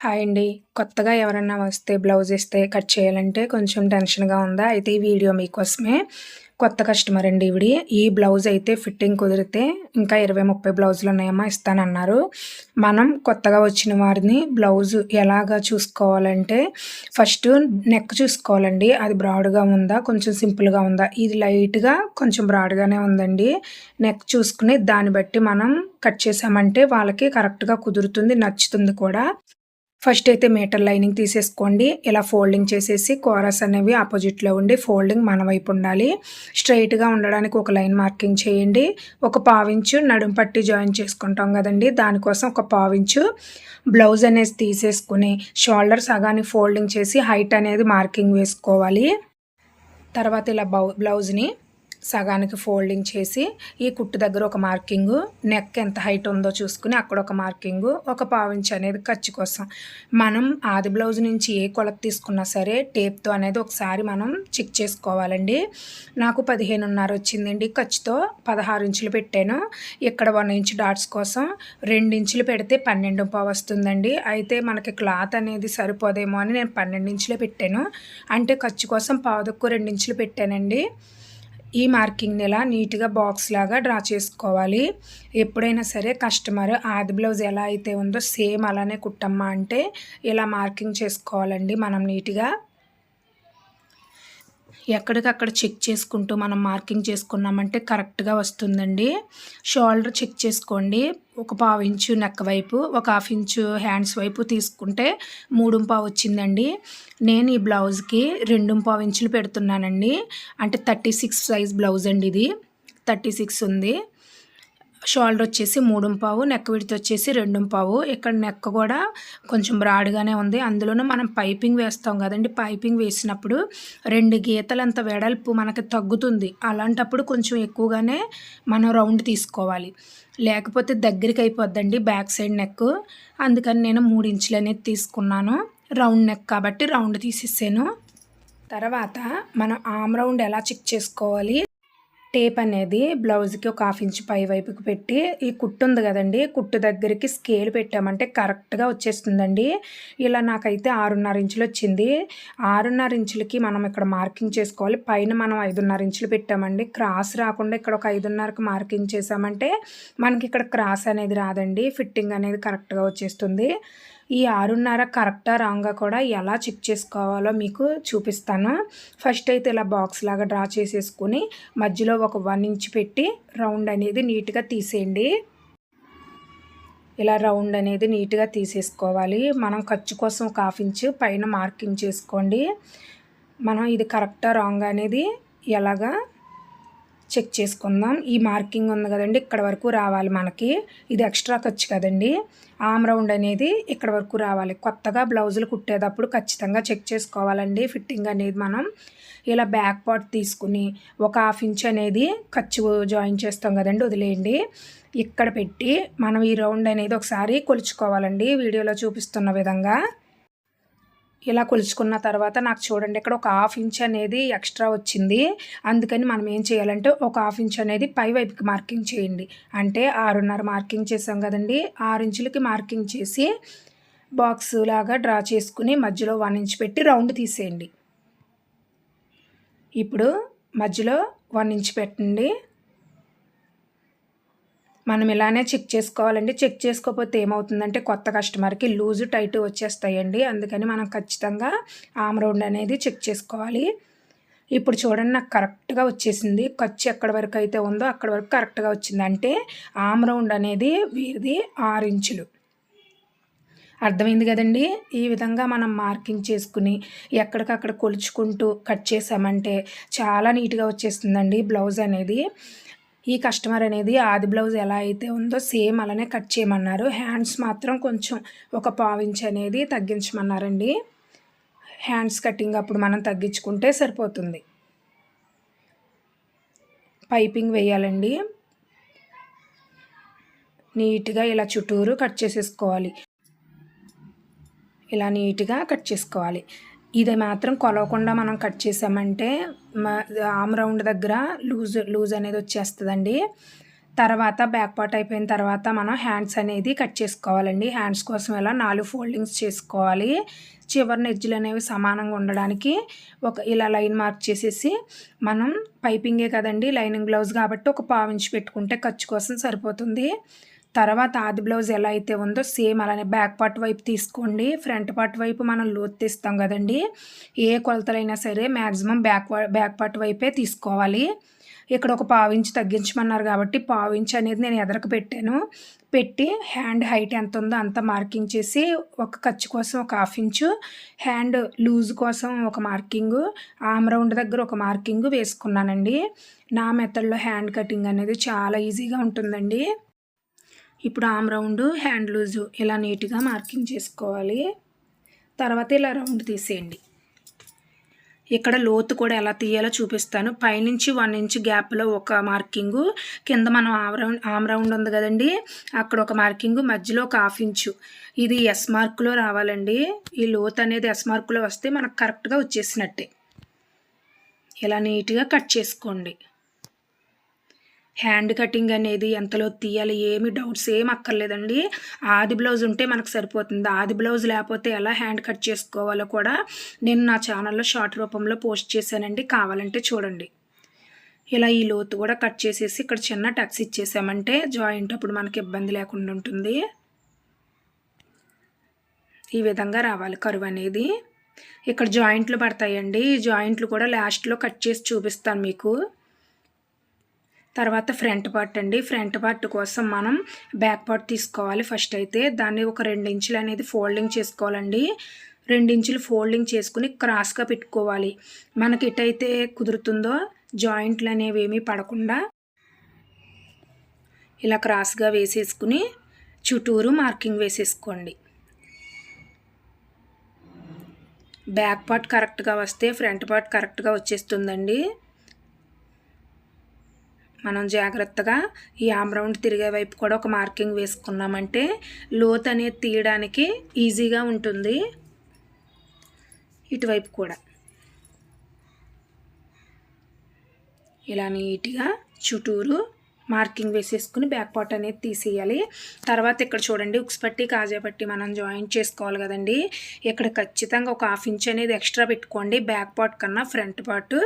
Hi అండి. కొత్తగా ఎవరన్నా వస్తే బ్లౌజ్ ఇస్తే కట్ చేయాలంటే కొంచెం టెన్షన్‌గా ఉందా? అయితే ఈ వీడియో మీకోసమే. కొత్త కస్టమర్ అండి ఈవిడ. ఈ బ్లౌజ్ అయితే ఫిట్టింగ్ కుదిరితే ఇంకా ఇరవై ముప్పై బ్లౌజులు ఉన్నాయమ్మా ఇస్తానన్నారు. మనం కొత్తగా వచ్చిన వారిని బ్లౌజ్ ఎలాగా చూసుకోవాలంటే ఫస్ట్ నెక్ చూసుకోవాలండి. అది బ్రాడ్‌గా ఉందా? కొంచెం సింపుల్‌గా ఉందా? ఇది లైట్‌గా కొంచెం బ్రాడ్‌గానే ఉందండి. నెక్ చూసుకుని దాన్ని బట్టి మనం కట్ చేసామంటే వాళ్ళకి కరెక్ట్‌గా కుదురుతుంది. నచ్చుతుంది కూడా. ఫస్ట్ అయితే మీటర్ లైనింగ్ తీసేసుకోండి. ఇలా ఫోల్డింగ్ చేసేసి కోరస్ అనేవి ఆపోజిట్‌లో ఉండి ఫోల్డింగ్ మన వైపు ఉండాలి. స్ట్రెయిట్‌గా ఉండడానికి ఒక లైన్ మార్కింగ్ చేయండి. ఒక పావించు నడుం పట్టి జాయిన్ చేసుకుంటాం కదండీ! దానికోసం ఒక పావించు బ్లౌజ్ అనేది తీసేసుకొని షోల్డర్ సగాన్ని ఫోల్డింగ్ చేసి హైట్ అనేది మార్కింగ్ వేసుకోవాలి. తర్వాత ఇలా బౌ బ్లౌజ్‌ని సగానికి ఫోల్డింగ్ చేసి ఈ కుట్టు దగ్గర ఒక మార్కింగు నెక్ ఎంత హైట్ ఉందో చూసుకుని అక్కడ ఒక మార్కింగు ఒక పావించ్ అనేది ఖర్చు కోసం. మనం ఆది బ్లౌజ్ నుంచి ఏ కొలత తీసుకున్నా సరే టేప్తో అనేది ఒకసారి మనం చెక్ చేసుకోవాలండి. నాకు పదిహేనున్నర వచ్చిందండి ఖర్చుతో పదహారు ఇంచులు పెట్టాను. ఇక్కడ వన్ ఇంచ్ డాట్స్ కోసం రెండు ఇంచులు పెడితే పన్నెండు పావు వస్తుందండి. అయితే మనకి క్లాత్ అనేది సరిపోదేమో అని నేను పన్నెండు ఇంచులే పెట్టాను. అంటే ఖర్చు కోసం పావుదక్కు రెండు ఇంచులు పెట్టానండి. ఈ మార్కింగ్ని ఇలా నీట్గా బాక్స్ లాగా డ్రా చేసుకోవాలి. ఎప్పుడైనా సరే కస్టమర్ ఆది బ్లౌజ్ ఎలా అయితే ఉందో సేమ్ అలానే కుట్టమ్మా అంటే ఇలా మార్కింగ్ చేసుకోవాలండి మనం నీట్గా? ఎక్కడికక్కడ చెక్ చేసుకుంటూ మనం మార్కింగ్ చేసుకున్నామంటే కరెక్ట్గా వస్తుందండి. షోల్డర్ చెక్ చేసుకోండి. ఒక పావు ఇంచు నెక్ వైపు ఒక హాఫ్ ఇంచు హ్యాండ్స్ వైపు తీసుకుంటే మూడు పావు వచ్చిందండి. నేను ఈ బ్లౌజ్కి రెండు పావు ఇంచులు పెడుతున్నానండి. అంటే థర్టీ సిక్స్ సైజ్ బ్లౌజ్ అండి ఇది. థర్టీ సిక్స్ ఉంది. షోల్డర్ వచ్చేసి మూడు పావు నెక్ విడితే వచ్చేసి రెండు పావు. ఇక్కడ నెక్ కూడా కొంచెం బ్రాడ్గానే ఉంది. అందులోనూ మనం పైపింగ్ వేస్తాం కదండి. పైపింగ్ వేసినప్పుడు రెండు గీతలంత వెడల్పు మనకి తగ్గుతుంది. అలాంటప్పుడు కొంచెం ఎక్కువగానే మనం రౌండ్ తీసుకోవాలి. లేకపోతే దగ్గరికి అయిపోద్దండి బ్యాక్ సైడ్ నెక్ అందుకని నేను మూడు ఇంచులు అనేది తీసుకున్నాను. రౌండ్ నెక్ కాబట్టి రౌండ్ తీసేసాను. తర్వాత మనం ఆమ్ రౌండ్ ఎలా చెక్ చేసుకోవాలి? టేప్ అనేది బ్లౌజ్కి ఒక హాఫ్ ఇంచ్ పై వైపుకి పెట్టి ఈ కుట్టు ఉంది కదండి కుట్టు దగ్గరికి స్కేల్ పెట్టామంటే కరెక్ట్గా వచ్చేస్తుందండి. ఇలా నాకైతే ఆరున్నర ఇంచులు వచ్చింది. ఆరున్నర ఇంచులకి మనం ఇక్కడ మార్కింగ్ చేసుకోవాలి. పైన మనం ఐదున్నర ఇంచులు పెట్టామండి. క్రాస్ రాకుండా ఇక్కడ ఒక ఐదున్నరకు మార్కింగ్ చేసామంటే మనకి ఇక్కడ క్రాస్ అనేది రాదండి. ఫిట్టింగ్ అనేది కరెక్ట్గా వచ్చేస్తుంది. ఈ ఆరున్నర కరెక్టా రాంగా కూడా ఎలా చెక్ చేసుకోవాలో మీకు చూపిస్తాను. ఫస్ట్ అయితే ఇలా బాక్స్ లాగా డ్రా చేసేసుకుని మధ్యలో ఒక వన్ ఇంచ్ పెట్టి రౌండ్ అనేది నీట్గా తీసేయండి. ఇలా రౌండ్ అనేది నీట్గా తీసేసుకోవాలి. మనం ఖర్చు కోసం ఒక హాఫ్ ఇంచ్ పైన మార్కింగ్ చేసుకోండి. మనం ఇది కరెక్టా రాంగ్ అనేది ఎలాగా చెక్ చేసుకుందాం. ఈ మార్కింగ్ ఉంది కదండి ఇక్కడ వరకు రావాలి మనకి. ఇది ఎక్స్ట్రా ఖర్చు కదండి. ఆమ్ రౌండ్ అనేది ఇక్కడ వరకు రావాలి. కొత్తగా బ్లౌజులు కుట్టేటప్పుడు ఖచ్చితంగా చెక్ చేసుకోవాలండి ఫిట్టింగ్ అనేది మనం. ఇలా బ్యాక్ పార్ట్ తీసుకుని ఒక హాఫ్ ఇంచ్ అనేది ఖర్చు జాయిన్ చేస్తాం కదండి వదిలేయండి. ఇక్కడ పెట్టి మనం ఈ రౌండ్ అనేది ఒకసారి కొలుచుకోవాలండి వీడియోలో చూపిస్తున్న విధంగా. ఇలా కొలుచుకున్న తర్వాత నాకు చూడండి ఇక్కడ ఒక హాఫ్ ఇంచ్ అనేది ఎక్స్ట్రా వచ్చింది. అందుకని మనం ఏం చేయాలంటే ఒక హాఫ్ ఇంచ్ అనేది పై వైపుకి మార్కింగ్ చేయండి. అంటే ఆరున్నర మార్కింగ్ చేసాం కదండి ఆరు ఇంచులకి మార్కింగ్ చేసి బాక్స్ లాగా డ్రా చేసుకుని మధ్యలో వన్ ఇంచ్ పెట్టి రౌండ్ తీసేయండి. ఇప్పుడు మధ్యలో వన్ ఇంచ్ పెట్టండి. మనం ఇలానే చెక్ చేసుకోవాలండి. చెక్ చేసుకోకపోతే ఏమవుతుందంటే కొత్త కస్టమర్కి లూజు టైట్ వచ్చేస్తాయండి. అందుకని మనం ఖచ్చితంగా ఆమ్ రౌండ్ అనేది చెక్ చేసుకోవాలి. ఇప్పుడు చూడండి నాకు కరెక్ట్గా వచ్చేసింది. ఖర్చు ఎక్కడి వరకు అయితే ఉందో అక్కడ వరకు కరెక్ట్గా వచ్చింది. అంటే ఆమ్ రౌండ్ అనేది వీరిది ఆరు ఇంచులు. అర్థమైంది కదండి? ఈ విధంగా మనం మార్కింగ్ చేసుకుని ఎక్కడికక్కడ కొలుచుకుంటూ కట్ చేసామంటే చాలా నీట్గా వచ్చేస్తుందండి బ్లౌజ్ అనేది. ఈ కస్టమర్ అనేది ఆది బ్లౌజ్ ఎలా అయితే ఉందో సేమ్ అలానే కట్ చేయమన్నారు. హ్యాండ్స్ మాత్రం కొంచెం ఒక పావించ్ అనేది తగ్గించమన్నారండి. హ్యాండ్స్ కటింగ్ అప్పుడు మనం తగ్గించుకుంటే సరిపోతుంది. పైపింగ్ వేయాలండి. నీట్గా ఇలా చుట్టూరు కట్ చేసేసుకోవాలి. ఇలా నీట్గా కట్ చేసుకోవాలి. ఇది మాత్రం కొలవకుండా మనం కట్ చేసామంటే ఆమ్ రౌండ్ దగ్గర లూజ్ లూజ్ అనేది వచ్చేస్తుందండి. తర్వాత బ్యాక్ పార్ట్ అయిపోయిన తర్వాత మనం హ్యాండ్స్ అనేది కట్ చేసుకోవాలండి. హ్యాండ్స్ కోసం ఇలా నాలుగు ఫోల్డింగ్స్ చేసుకోవాలి. చివరిన ఎడ్జ్లు అనేవి సమానంగా ఉండడానికి ఒక ఇలా లైన్ మార్క్ చేసేసి మనం పైపింగే కదండి లైనింగ్ బ్లౌజ్ కాబట్టి ఒక పావించి పెట్టుకుంటే ఖర్చు కోసం సరిపోతుంది. తర్వాత ఆది బ్లౌజ్ ఎలా అయితే ఉందో సేమ్ అలానే బ్యాక్ పార్ట్ వైపు తీసుకోండి. ఫ్రంట్ పార్ట్ వైపు మనం లోతు తీస్తాం కదండి. ఏ కొలతలైనా సరే మ్యాక్సిమం బ్యాక్ బ్యాక్ పార్ట్ వైపే తీసుకోవాలి. ఇక్కడ ఒక పావించి తగ్గించమన్నారు కాబట్టి పావించి అనేది నేను ఎదరకు పెట్టాను. పెట్టి హ్యాండ్ హైట్ ఎంత ఉందో అంత మార్కింగ్ చేసి ఒక ఖర్చు కోసం ఒక హాఫ్ ఇంచు హ్యాండ్ లూజ్ కోసం ఒక మార్కింగ్ ఆమ్ రౌండ్ దగ్గర ఒక మార్కింగ్ వేసుకున్నానండి. నా మెథడ్లో హ్యాండ్ కటింగ్ అనేది చాలా ఈజీగా ఉంటుందండి. ఇప్పుడు ఆమ్ రౌండ్ హ్యాండ్ లూజు ఇలా నీట్గా మార్కింగ్ చేసుకోవాలి. తర్వాత ఇలా రౌండ్ తీసేయండి. ఇక్కడ లోతు కూడా ఎలా తీయాలో చూపిస్తాను. పైనుంచి వన్ ఇంచ్ గ్యాప్లో ఒక మార్కింగు కింద మనం ఆమ్ రౌండ్ ఆమ్ రౌండ్ ఉంది కదండి అక్కడ ఒక మార్కింగు మధ్యలో ఒక హాఫ్ ఇంచు. ఇది ఎస్ మార్కులో రావాలండి. ఈ లోతు అనేది ఎస్ మార్కులో వస్తే మనకు కరెక్ట్గా వచ్చేసినట్టే. ఇలా నీట్గా కట్ చేసుకోండి. హ్యాండ్ కటింగ్ అనేది ఎంతలో తీయాలి ఏమి డౌట్స్ ఏం అక్కర్లేదండి. ఆది బ్లౌజ్ ఉంటే మనకు సరిపోతుంది. ఆది బ్లౌజ్ లేకపోతే ఎలా హ్యాండ్ కట్ చేసుకోవాలో కూడా నేను నా ఛానల్లో షార్ట్ రూపంలో పోస్ట్ చేశానండి. కావాలంటే చూడండి. ఇలా ఈ లోతు కూడా కట్ చేసేసి ఇక్కడ చిన్న టక్స్ ఇచ్చేసామంటే జాయింట్ అప్పుడు మనకి ఇబ్బంది లేకుండా ఉంటుంది. ఈ విధంగా రావాలి కరువు అనేది. ఇక్కడ జాయింట్లు పడతాయండి. ఈ జాయింట్లు కూడా లాస్ట్లో కట్ చేసి చూపిస్తాను మీకు. తర్వాత ఫ్రంట్ పార్ట్ అండి. ఫ్రంట్ పార్ట్ కోసం మనం బ్యాక్ పార్ట్ తీసుకోవాలి ఫస్ట్ అయితే. దాన్ని ఒక రెండు ఇంచులు అనేది ఫోల్డింగ్ చేసుకోవాలండి. రెండు ఇంచులు ఫోల్డింగ్ చేసుకుని క్రాస్గా పెట్టుకోవాలి. మనకి ఎటైతే కుదురుతుందో జాయింట్లు అనేవి ఏమీ పడకుండా ఇలా క్రాస్గా వేసేసుకుని చుట్టూరు మార్కింగ్ వేసేసుకోండి. బ్యాక్ పార్ట్ కరెక్ట్గా వస్తే ఫ్రంట్ పార్ట్ కరెక్ట్గా వచ్చేస్తుందండి. మనం జాగ్రత్తగా ఈ ఆమ్ రౌండ్ తిరిగే వైపు కూడా ఒక మార్కింగ్ వేసుకున్నామంటే లోత్ అనేది తీయడానికి ఈజీగా ఉంటుంది. ఇటువైపు కూడా. ఇలా నీట్గా చుట్టూరు మార్కింగ్ వేసేసుకుని బ్యాక్ పార్ట్ అనేది తీసేయాలి. తర్వాత ఇక్కడ చూడండి ఉక్స్ పట్టి కాజా పట్టి మనం జాయింట్ చేసుకోవాలి కదండి. ఇక్కడ ఖచ్చితంగా ఒక హాఫ్ ఇంచ్ అనేది ఎక్స్ట్రా పెట్టుకోండి. బ్యాక్ పార్ట్ కన్నా ఫ్రంట్ పార్ట్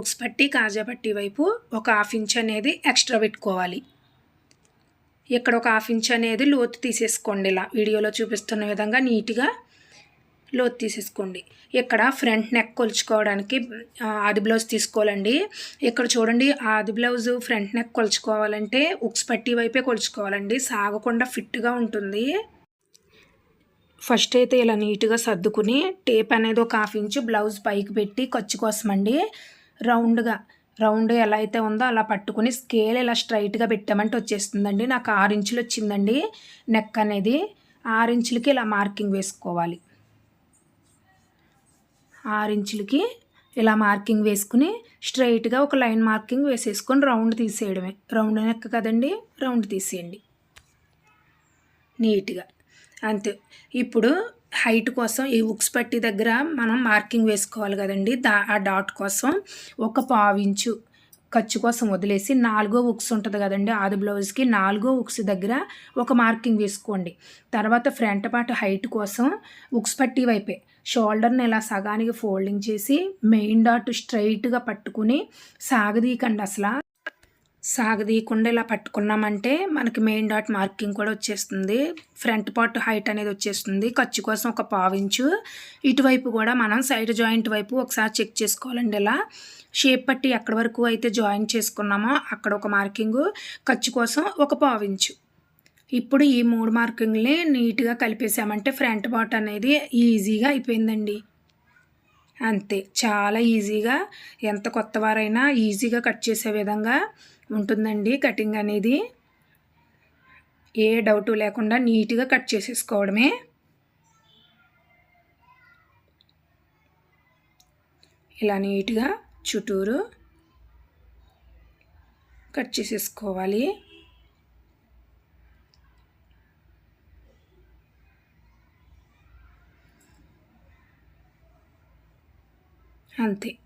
ఉక్స్ పట్టి కాజా పట్టి వైపు ఒక హాఫ్ ఇంచ్ అనేది ఎక్స్ట్రా పెట్టుకోవాలి. ఇక్కడ ఒక హాఫ్ ఇంచ్ అనేది లోతు తీసేసుకోండి ఇలా. వీడియోలో చూపిస్తున్న విధంగా నీట్గా లోతు తీసేసుకోండి. ఇక్కడ ఫ్రంట్ నెక్ కొలుచుకోవడానికి ఆది బ్లౌజ్ తీసుకోవాలండి. ఇక్కడ చూడండి ఆది బ్లౌజ్ ఫ్రంట్ నెక్ కొలుచుకోవాలంటే ఉక్స్ పట్టి వైపే కొలుచుకోవాలండి. సాగకుండా ఫిట్గా ఉంటుంది. ఫస్ట్ అయితే ఇలా నీట్గా సర్దుకుని టేప్ అనేది ఒక హాఫ్ ఇంచు బ్లౌజ్ పైకి పెట్టి ఖర్చు కోసం అండి రౌండ్గా రౌండ్ ఎలా అయితే ఉందో అలా పట్టుకుని స్కేల్ ఇలా స్ట్రైట్గా పెట్టామంటే వచ్చేస్తుందండి. నాకు ఆరు ఇంచులు వచ్చిందండి నెక్ అనేది. ఆరు ఇంచులకి ఇలా మార్కింగ్ వేసుకోవాలి. ఆరు ఇంచులకి ఇలా మార్కింగ్ వేసుకుని స్ట్రైట్గా ఒక లైన్ మార్కింగ్ వేసేసుకొని రౌండ్ తీసేయడమే. రౌండ్ నెక్క కదండి? రౌండ్ తీసేయండి. నీట్గా. అంతే. ఇప్పుడు హైట్ కోసం ఈ ఉక్స్ పట్టి దగ్గర మనం మార్కింగ్ వేసుకోవాలి కదండి. దా ఆ డాట్ కోసం ఒక పావించు ఖర్చు కోసం వదిలేసి నాలుగో ఉక్స్ ఉంటుంది కదండి. ఆది బ్లౌజ్కి నాలుగో ఉక్స్ దగ్గర ఒక మార్కింగ్ వేసుకోండి. తర్వాత ఫ్రంట్ పార్ట్ హైట్ కోసం ఉక్స్ పట్టి వైపే. షోల్డర్ని ఇలా సగానికి ఫోల్డింగ్ చేసి మెయిన్ డాట్ స్ట్రైట్గా పట్టుకుని సాగదీయకండి అసలు. సాగదీయకుండా ఇలా పట్టుకున్నామంటే మనకి మెయిన్ డాట్ మార్కింగ్ కూడా వచ్చేస్తుంది. ఫ్రంట్ పార్ట్ హైట్ అనేది వచ్చేస్తుంది. ఖర్చు కోసం ఒక పావించు ఇటువైపు కూడా మనం సైడ్ జాయింట్ వైపు ఒకసారి చెక్ చేసుకోవాలండి ఇలా. షేప్ పట్టి ఎక్కడి వరకు అయితే జాయిన్ చేసుకున్నామో అక్కడ ఒక మార్కింగు. ఖర్చు కోసం ఒక పావించు ఇప్పుడు ఈ మూడు మార్కింగ్ని నీట్గా కలిపేసామంటే ఫ్రంట్ పార్ట్ అనేది ఈజీగా అయిపోయిందండి. అంతే చాలా ఈజీగా ఎంత కొత్త వారైనా ఈజీగా కట్ చేసే విధంగా ఉంటుందండి కటింగ్ అనేది. ఏ డౌట్ లేకుండా నీట్గా కట్ చేసేసుకోవడమే. ఇలా నీట్గా చుట్టూరు కట్ చేసేసుకోవాలి. అంతే.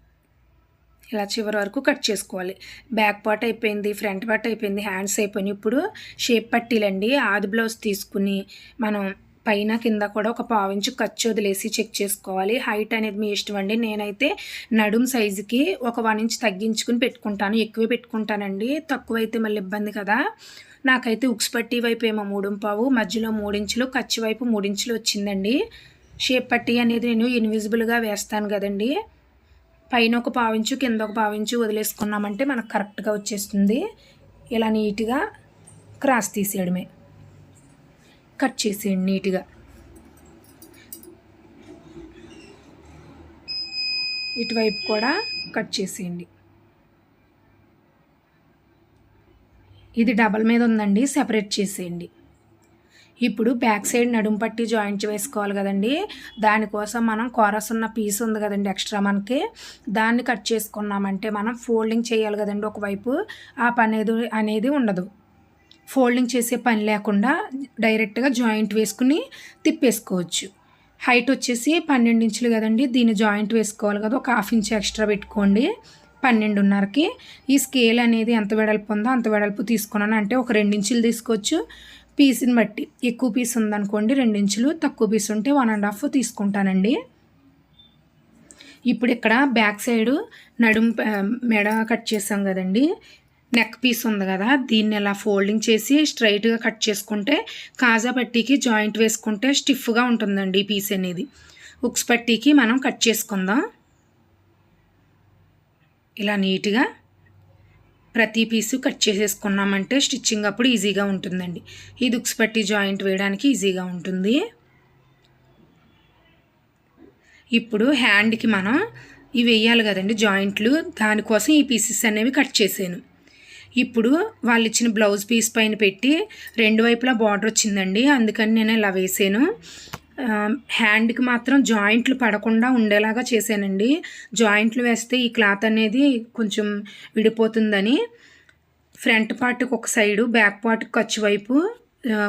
ఇలా చివరి వరకు కట్ చేసుకోవాలి. బ్యాక్ పార్ట్ అయిపోయింది ఫ్రంట్ పార్ట్ అయిపోయింది హ్యాండ్స్ అయిపోయినాయి. ఇప్పుడు షేప్ పట్టీలండి. ఆది బ్లౌజ్ తీసుకుని మనం పైన కింద కూడా ఒక పావించు ఖర్చు వదిలేసి చెక్ చేసుకోవాలి. హైట్ అనేది మీ ఇష్టం అండి. నేనైతే నడుం సైజుకి ఒక వన్ ఇంచ్ తగ్గించుకుని పెట్టుకుంటాను. ఎక్కువే పెట్టుకుంటానండి. తక్కువ అయితే మళ్ళీ ఇబ్బంది కదా. నాకైతే ఉక్స్ పట్టి వైపు ఏమో మూడుంపావు మధ్యలో మూడించులు ఖర్చు వైపు మూడించులు వచ్చిందండి. షేప్ పట్టి అనేది నేను ఇన్విజిబుల్గా వేస్తాను కదండీ. పైన ఒక పావించు కింద ఒక పావించు వదిలేసుకున్నామంటే మనకు కరెక్ట్గా వచ్చేస్తుంది. ఇలా నీట్గా క్రాస్ తీసేయడమే. కట్ చేసేయండి నీట్గా. ఇటువైపు కూడా కట్ చేసేయండి. ఇది డబల్ మీద ఉందండి సెపరేట్ చేసేయండి. ఇప్పుడు బ్యాక్ సైడ్ నడుము పట్టి జాయింట్ వేసుకోవాలి కదండి. దానికోసం మనం కోరస్ ఉన్న పీస్ ఉంది కదండి ఎక్స్ట్రా మనకి. దాన్ని కట్ చేసుకున్నామంటే మనం ఫోల్డింగ్ చేయాలి కదండి ఒకవైపు. ఆ పని అనేది అనేది ఉండదు. ఫోల్డింగ్ చేసే పని లేకుండా డైరెక్ట్గా జాయింట్ వేసుకుని తిప్పేసుకోవచ్చు. హైట్ వచ్చేసి పన్నెండు ఇంచులు కదండి. దీన్ని జాయింట్ వేసుకోవాలి కదా ఒక హాఫ్ ఇంచ్ ఎక్స్ట్రా పెట్టుకోండి. పన్నెండున్నరకి. ఈ స్కేల్ అనేది ఎంత వెడల్పు ఉందో అంత వెడల్పు తీసుకున్నాను. అంటే ఒక ఇంచులు తీసుకోవచ్చు. పీస్ని బట్టి. ఎక్కువ పీస్ ఉందనుకోండి ఇంచులు తక్కువ పీస్ ఉంటే వన్ అండ్ హాఫ్ తీసుకుంటానండి. ఇప్పుడు ఇక్కడ బ్యాక్ సైడు నడుం మెడ కట్ చేసాం కదండి. నెక్ పీస్ ఉంది కదా దీన్ని ఇలా ఫోల్డింగ్ చేసి స్ట్రైట్గా కట్ చేసుకుంటే కాజా పట్టీకి జాయింట్ వేసుకుంటే స్టిఫ్గా ఉంటుందండి ఈ పీస్ అనేది. ఉక్స్ పట్టీకి మనం కట్ చేసుకుందాం. ఇలా నీట్గా ప్రతి పీసు కట్ చేసేసుకున్నామంటే స్టిచ్చింగ్ అప్పుడు ఈజీగా ఉంటుందండి. ఈ దుక్స్ పట్టి జాయింట్ వేయడానికి ఈజీగా ఉంటుంది. ఇప్పుడు హ్యాండ్కి మనం ఇవి వేయాలి కదండి జాయింట్లు. దానికోసం ఈ పీసెస్ అనేవి కట్ చేసాను ఇప్పుడు వాళ్ళు ఇచ్చిన బ్లౌజ్ పీస్ పైన పెట్టి రెండు వైపులా బార్డర్ వచ్చిందండి. అందుకని నేను ఇలా వేసాను. హ్యాండ్కి మాత్రం జాయింట్లు పడకుండా ఉండేలాగా చేశానండి. జాయింట్లు వేస్తే ఈ క్లాత్ అనేది కొంచెం విడిపోతుందని. ఫ్రంట్ పార్ట్కి ఒక సైడు బ్యాక్ పార్ట్కి ఖర్చు వైపు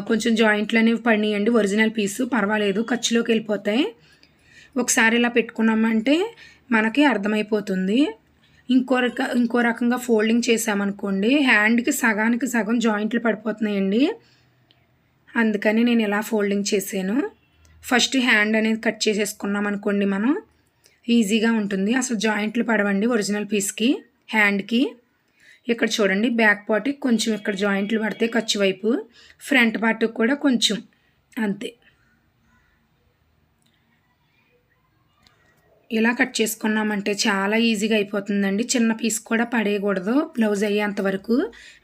కొంచెం జాయింట్లు అనేవి పడినాయండి. ఒరిజినల్ పీసు పర్వాలేదు ఖర్చులోకి వెళ్ళిపోతాయి. ఒకసారి ఇలా పెట్టుకున్నామంటే మనకి అర్థమైపోతుంది. ఇంకో రక ఇంకో రకంగా ఫోల్డింగ్ చేసామనుకోండి హ్యాండ్కి సగానికి సగం జాయింట్లు పడిపోతున్నాయండి. అందుకని నేను ఇలా ఫోల్డింగ్ చేశాను. ఫస్ట్ హ్యాండ్ అనేది కట్ చేసేసుకున్నాం అనుకోండి మనం. ఈజీగా ఉంటుంది. అసలు జాయింట్లు పడవండి ఒరిజినల్ పీస్కి హ్యాండ్కి. ఇక్కడ చూడండి బ్యాక్ పార్ట్కి కొంచెం ఇక్కడ జాయింట్లు పడితే ఖర్చు వైపు ఫ్రంట్ పార్ట్కి కూడా కొంచెం అంతే. ఇలా కట్ చేసుకున్నామంటే చాలా ఈజీగా అయిపోతుందండి. చిన్న పీస్ కూడా పడేయకూడదు బ్లౌజ్ అయ్యేంత వరకు.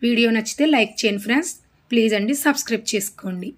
వీడియో నచ్చితే లైక్ చేయండి ఫ్రెండ్స్. ప్లీజ్ అండి సబ్స్క్రైబ్ చేసుకోండి.